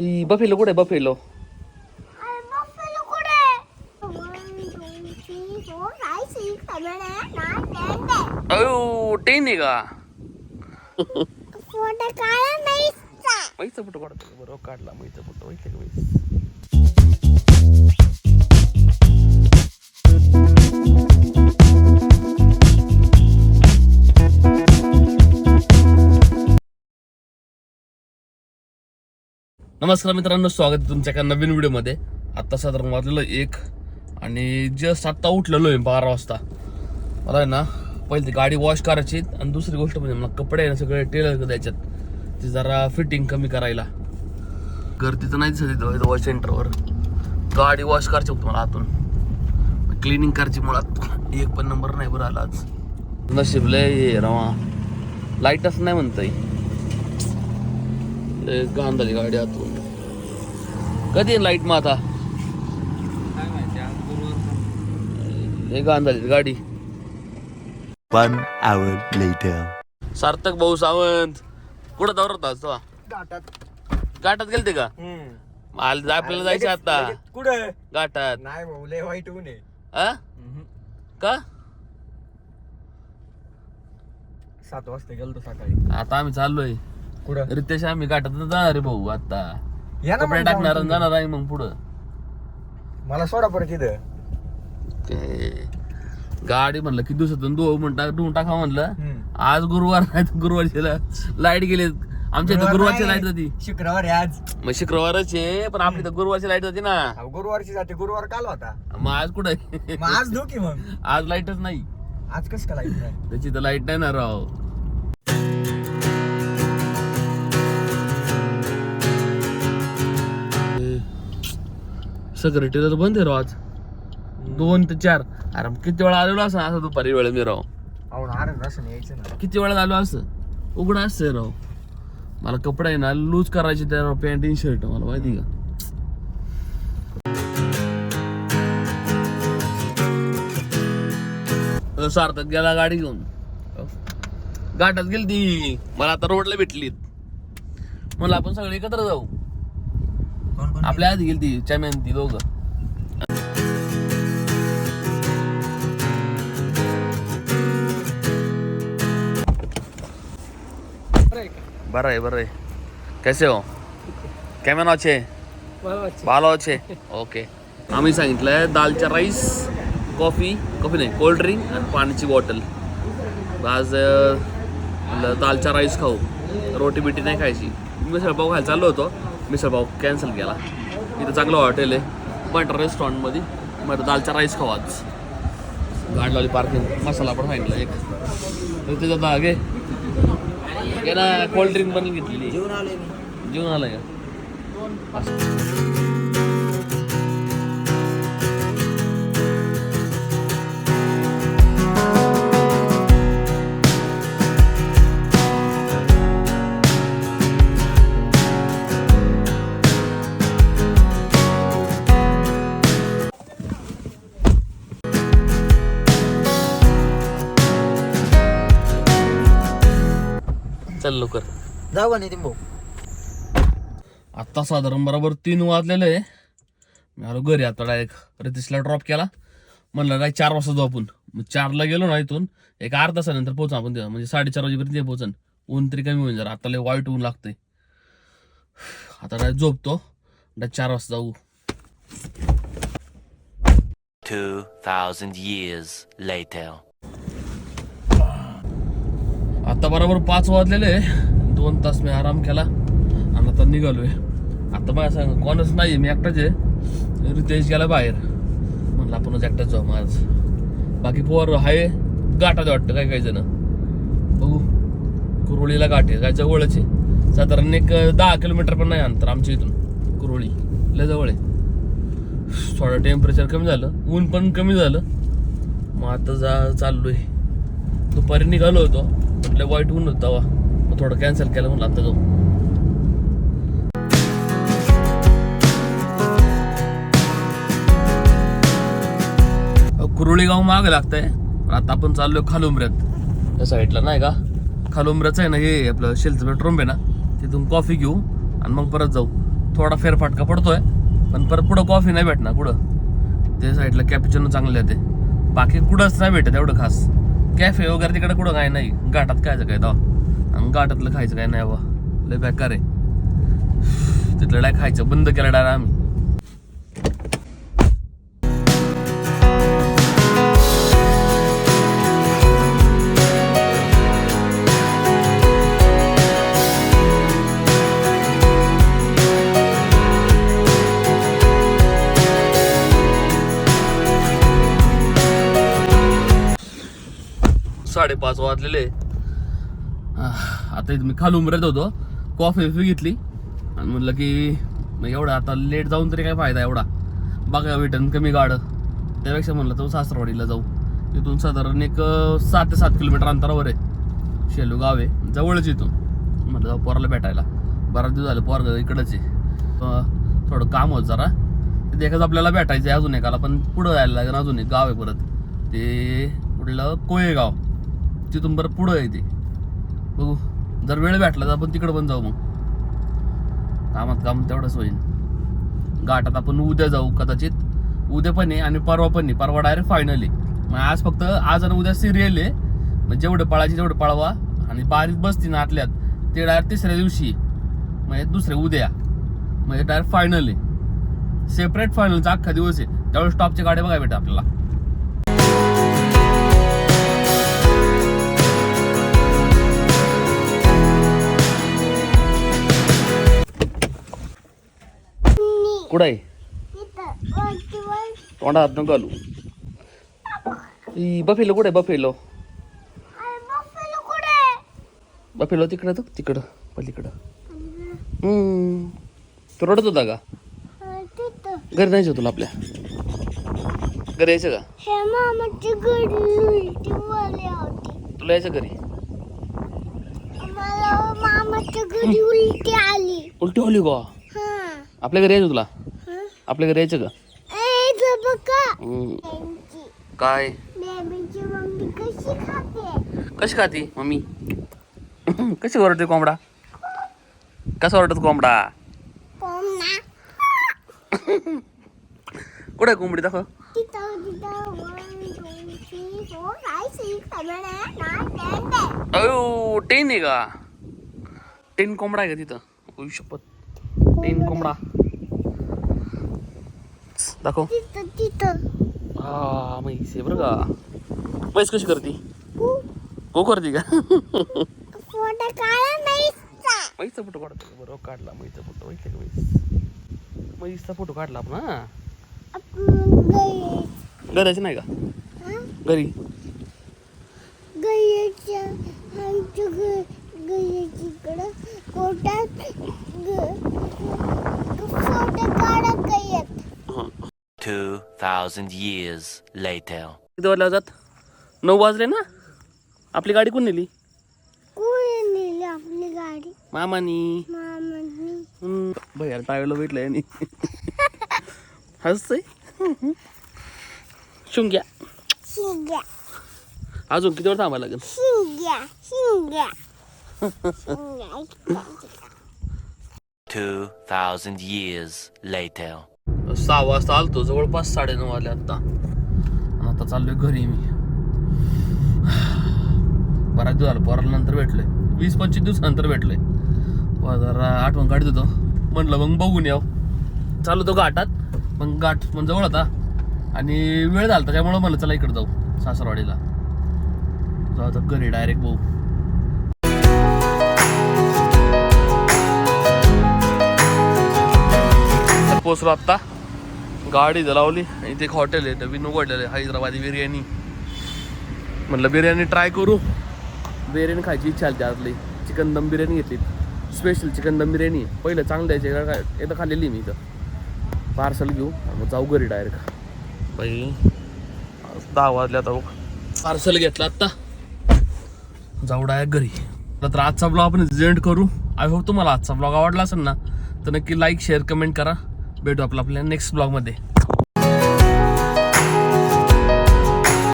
E, buffalo कुठे buffalo ten आहे का? फोटो काढा नाहीचा. मैचा फोटो काढतो. बरोबर काढला मैचा फोटो. माहिती का नमस्कार मित्रांनो स्वागत आहे तुमच्या एका नवीन व्हिडिओमध्ये. आत्ता साधारण वाजलेलं एक आणि जस्ट आत्ता उठलेलो आहे बारा वाजता. मला आहे ना पहिले ती गाडी वॉश करायची आणि दुसरी गोष्ट म्हणजे मला कपडे आहे ना सगळे टेलर द्यायच्यात ते जरा फिटिंग कमी करायला. गर्दी तर नाही दिसत वॉश सेंटरवर गाडी वॉश करायची होती मला आतून. क्लिनिंग करायची मुळात. एक पण नंबर नाही बरं आला आज. नशीब लय हे रवा. लाईटच नाही म्हणता गांधाली गाडी आतून. कधी लाइट मग आता? हे गांधाली गाडी. One hour later. सार्थक भाऊ सावंत. कुठं दौर होता आज तो? घाटात. गेलते का? मला आपल्याला जायचं आता. कुठं? घाटात. नाही भाऊ लय वाईट होऊ नये? का? सात वाजता गेलो सकाळी. आता आम्ही चाललोय. कुठं? रितेश आम्ही घाटात जाणार रे भाऊ आता. या ना कपडे मग टाकणार जाऊन आणि जाणार आहे मग पुढं. मला सोडा परत इथं. ते गाडी म्हणलं किती दिवसातून दो म्हणता धुवून टाका म्हणलं. हम्म. आज गुरुवार नाही तर गुरुवारची लाइट गेली. आमच्या इथं गुरुवारची लाइट होती शुक्रवार आहे आज. मग शुक्रवारच आहे पण आपली तर गुरुवारची लाइट होती ना. अहो, गुरुवारची जाते. गुरुवार काल होता. मग आज कुठं आहे? मग आज धोकी मग? आज लाईटच नाही. आज कस का लाइट नाही? त्याची तर लाइट नाही ना राव. सेक्रेटरीला तर बंद आहे राव आज. दोन ते चार. अरे मग किती वेळा आलेलो असं असं दुपारी वेळ मी राव. यायचं ना. किती वेळा आलो असं? उघडं असतं राव. मला कपडे आहे ना लूज करायचे त्या पॅन्ट आणि शर्ट मला माहिती का? सार्थक गेला गाडी घेऊन. गाठात गेली ती मला आता रोडला भेटलीत. मला आपण सगळे एकत्र जाऊ. आपल्या आधी गेली ती चॅम्पियन ती दोघं. बरं आहे बरं आहे. कैसे हो? कॅमेन अच्छे भालो अच्छे ओके आम्ही सांगितलंय दालचा राईस कॉफी कॉफी नाही कोल्ड ड्रिंक आणि पाण्याची बॉटल आज दालचा राईस खाऊ. रोटी बिटी नाही खायची. मी मिसळपाव खायला चाललो होतो. मिसळपाव कॅन्सल केला. इथं चांगलं हॉटेल आहे. बटर रेस्टॉरंटमध्ये मग दालचा राईस खाऊ आज. गाडी लावली पार्किंग मसाला पण सांगितलं एक. तर त्याच्यात आगे घे. ना कोल्ड ड्रिंक पण घेतलेली. जेवण आले जेवण आलं का? चल लवकर. जाऊ का नितीन भाऊ? आत्ता साधारण बरोबर तीन वाजलेलं आहे. मी आलो घरी आता डायरेक्ट रितेशला ड्रॉप केला. म्हणलं नाही चार वाजता जाऊ आपण. मग चारला गेलो ना इथून. एक अर्धा तासानंतर पोहोचू आपण तिथं. म्हणजे साडेचार वाजेपर्यंत ते पोहोचन. ऊन तरी कमी होईल जरा आता लय वाईट ऊन लागतंय. आता डायरेक्ट झोपतो. डायरेक्ट चार वाजता जाऊ. 2,000 years later. आता बरोबर पाच वाजलेले दोन तास मी आराम केला. आणि आता निघालो आहे आता मला सांग कोणच नाही मी एकटाच आहे. रितेश गेला बाहेर. म्हणलं आपणच एकटाच जाऊ मग आज. बाकी पोर आहे गाठात वाटतं काय काही जण. बघू. कुरोळीला गाठ आहे काय जवळच आहे. साधारण एक दहा किलोमीटर पण नाही अंतर आमच्या इथून. कुरोळी लय जवळ आहे. थोडं टेम्परेचर कमी झालं. ऊन पण कमी झालं. मग आता जा चाललो आहे दुपारी निघालो होतो. म्हटलं वाईट ऊन होतं तेव्हा. मग थोडं कॅन्सल केलं म्हणलं आता जाऊ. कुरुळेगाव माग लागतंय. पण आता आपण चाललोय खालुंबऱ्यात त्या साईडला नाही का? खालुंबऱ्याचं आहे ना हे आपलं शेलचं पेट्रोल आहे ना तिथून कॉफी घेऊ आणि मग परत जाऊ. थोडा फेरफाटका पडतोय पण परत पुढं कॉफी नाही भेटणार कुठं? ते साईडला कॅपिचनो चांगले आहे ते. बाकी कुठंच नाही भेटत एवढं खास. कॅफे वगैरे तिकडे कुठं काय नाही. घाटात खायचं काय तेव्हा? आणि घाटातलं खायचं काय नाही बा लय बेकार आहे. तिथलं काय खायचं बंद केलं डायरेक्ट आम्ही. साडेपाच वाजलेले. आता इथं मी खाली उमरत होतो. कॉफी बिफी घेतली. आणि म्हणलं की मग एवढा आता लेट जाऊन तरी काय फायदा एवढा? बघा रिटर्न कमी गाड त्यापेक्षा म्हणलं तर सासरवाडीला जाऊ. तिथून साधारण एक सात ते सात किलोमीटर अंतरावर आहे. शेलू गाव आहे. जवळच इथून. म्हटलं जाऊ पोराला भेटायला. बराच दिवस झाले पोरग इकडंच आहे. थोडं काम होत जरा. तिथे एकाच आपल्याला भेटायचं आहे अजून एकाला पण पुढं जायला लागेल अजून एक गाव आहे परत. ते कुठलं? कोळेगाव. तिथून बरं पुढं आहे ते. बघू. जर वेळ भेटला तर आपण तिकडं पण जाऊ मग. कामात काम तेवढंच होईल. घाटात आपण उद्या जाऊ कदाचित. उद्या पण आहे आणि परवा पण आहे. परवा डायरेक्ट फायनल आहे. मग आज फक्त आज आणि उद्या सिरियल आहे. मग जेवढे पळायचे तेवढे पळवा. आणि बारीक बसती ना आतल्यात. ते डायरेक्ट तिसऱ्या दिवशी म्हणजे दुसऱ्या उद्या. म्हणजे डायरेक्ट फायनल आहे. सेपरेट फायनलचा अख्खा दिवस आहे. त्यावेळेस टॉपचे गाड्या बघायला बेटा आपल्याला. कुठं आहे? वर तोंडात नको घालू. ई, बफेलो कुठे बफेलो. बफेलो तिकडं तर तिकडं पलीकडं. हम्म. तू रडत होता का? घरी जायचं तुला आपल्या? घरी यायचं का? हे होती तुला यायचं घरी? उलटी आली का? आपल्या घरी यायचं तुला? आपल्या घरी यायचं का? काय? कशी खाते? मम्मी? कशी ओरडते कोंबडा? कसा ओरडत कोंबडा? कुठे कोंबडी? दाखव. Ten ten. अयो टेन आहे का? टेन कोंबडा आहे का तिथं? शपथ. टेन कोंबडा दाखव. हा म्हैस आहे बरं का? म्हैस कशी करते? को करते का? फोटो काढा नाही म्हैसचा फोटो काढतो का? बरं काढला. म्हैसचा फोटो माहिती का म्हैस म्हैसचा फोटो काढला आपण हा? घराचे नाही का? घरी. गयच्या आमच्या गयचीकडं कोटात फोटो काढा गयत 2,000 years later. किती जात नऊ वाजले ना? आपली गाडी कोण नेली? कोणी नेली आपली गाडी? मामानी. मामांनी. हम्म, भैया टाळायला भेटलंय आणि. हसतंय. शुंग्या. शिंग्या. अजून किती वेळ थांबायला लागेल? शिंग्या शिंग्या. सहा वाजता आलतो जवळपास साडेनऊ वाजले आता आणि आता चाललोय घरी मी. बराच दिवस झालं पोराला नंतर भेटलोय. वीस पंचवीस दिवसानंतर भेटलोय. जरा आठवण काढत होतो. म्हणलं मग बघून याव. चालू तो घाटात मग घाट पण जवळ होता. आणि वेळ झाला त्याच्यामुळे म्हणलं चला इकडे जाऊ सासरवाडीला. जाऊ आता घरी डायरेक्ट भाऊ पोचलो आत्ता. गाडी लावली आणि इथे एक हॉटेल आहे नवीन उघडलेलं आहे हैदराबादी बिर्याणी. म्हटलं बिर्याणी ट्राय करू. बिर्याणी खायची इच्छा आली त्यातली. चिकन दम बिर्याणी घेतली. स्पेशल चिकन दम बिर्याणी. पहिलं चांगलं काय एकदा खाल्लेली मी इथं. पार्सल घेऊ मग जाऊ घरी डायरेक्ट बाई दहा वाजले आता पार्सल घेतलं आत्ता. जाऊ डायरेक्ट घरी. तर आजचा ब्लॉग आपण जेंड करू. आय होप तुम्हाला आजचा ब्लॉग आवडला असेल ना तर नक्की लाईक शेअर कमेंट करा. भेटू आपला आपल्या नेक्स्ट ब्लॉगमध्ये